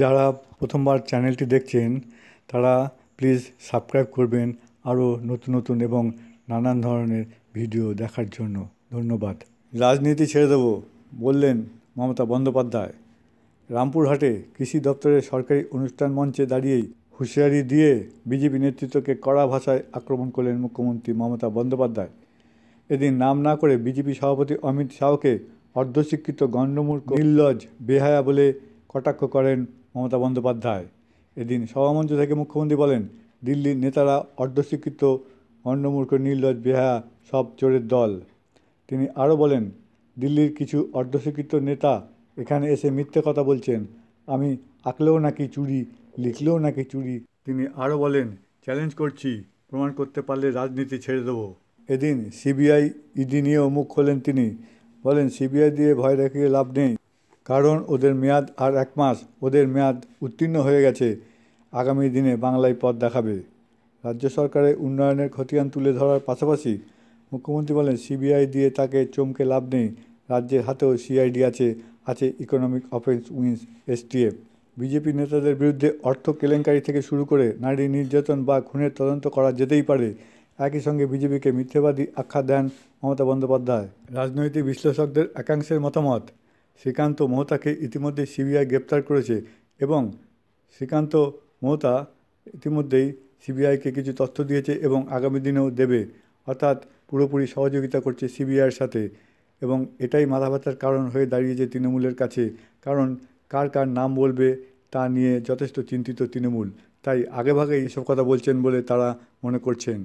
যারা প্রথমবার চ্যানেলটি দেখছেন, তারা প্লিজ সাবস্ক্রাইব করবেন আরও নতুন নতুন এবং নানান ধরনের ভিডিও দেখার জন্য। ধন্যবাদ। রাজনীতি ছেড়ে দেবো, বললেন মমতা বন্দ্যোপাধ্যায়। রামপুরহাটে কৃষি দপ্তরের সরকারি অনুষ্ঠান মঞ্চে দাঁড়িয়েই হুঁশিয়ারি দিয়ে বিজেপি নেতৃত্বকে কড়া ভাষায় আক্রমণ করলেন মুখ্যমন্ত্রী মমতা বন্দ্যোপাধ্যায়। এদিন নাম না করে বিজেপি সভাপতি অমিত শাহকে অর্ধশিক্ষিত গণ্ডমূর্খ নির্লজ বেহায়া বলে কটাক্ষ করেন মমতা বন্দ্যোপাধ্যায়। এদিন সভামঞ্চ থেকে মুখ্যমন্ত্রী বলেন, দিল্লির নেতারা অর্ধশিক্ষিত গণ্ডমূর্খ নির্লজ বেহা সব চোরের দল। তিনি আরও বলেন, দিল্লির কিছু অর্ধশিক্ষিত নেতা এখানে এসে মিথ্যে কথা বলছেন। আমি আঁকলেও নাকি চুরি, লিখলেও নাকি চুরি। তিনি আরও বলেন, চ্যালেঞ্জ করছি, প্রমাণ করতে পারলে রাজনীতি ছেড়ে দেবো। এদিন সিবিআই ইডি নিয়েও মুখ খোলেন তিনি। বলেন, সিবিআই দিয়ে ভয় দেখিয়ে লাভ নেই। কারণ ওদের মেয়াদ আর এক মাস ওদের মেয়াদ উত্তীর্ণ হয়ে গেছে। আগামী দিনে বাংলায় পথ দেখাবে। রাজ্য সরকারের উন্নয়নের খতিয়ান তুলে ধরার পাশাপাশি মুখ্যমন্ত্রী বলেন, সিবিআই দিয়ে তাকে চমকে লাভ নেই। রাজ্যের হাতেও সিআইডি আছে আছে economic offence wings STF BJP নেতাদের বিরুদ্ধে অর্থ কেলেঙ্কারি থেকে শুরু করে নারী নির্যাতন বা খুনের তদন্ত করা যেতেই পারে। একই সঙ্গে বিজেপিকে মিথ্যেবাদী আখ্যা দেন মমতা বন্দ্যোপাধ্যায়। রাজনৈতিক বিশ্লেষকদের একাংশের মতামত শ্রীকান্ত মোহতাকে ইতিমধ্যে সিবিআই গ্রেপ্তার করেছে এবং শ্রীকান্ত মোহতা ইতিমধ্যেই সিবিআইকে কিছু তথ্য দিয়েছে এবং আগামী দিনেও দেবে, অর্থাৎ পুরোপুরি সহযোগিতা করছে সিবিআইয়ের সাথে। এবং এটাই মাথা ব্যথার কারণ হয়ে দাঁড়িয়েছে তৃণমূলের কাছে, কারণ কার কার নাম বলবে তা নিয়ে যথেষ্ট চিন্তিত তৃণমূল। তাই আগেভাগেই এসব কথা বলছেন বলে তারা মনে করছেন।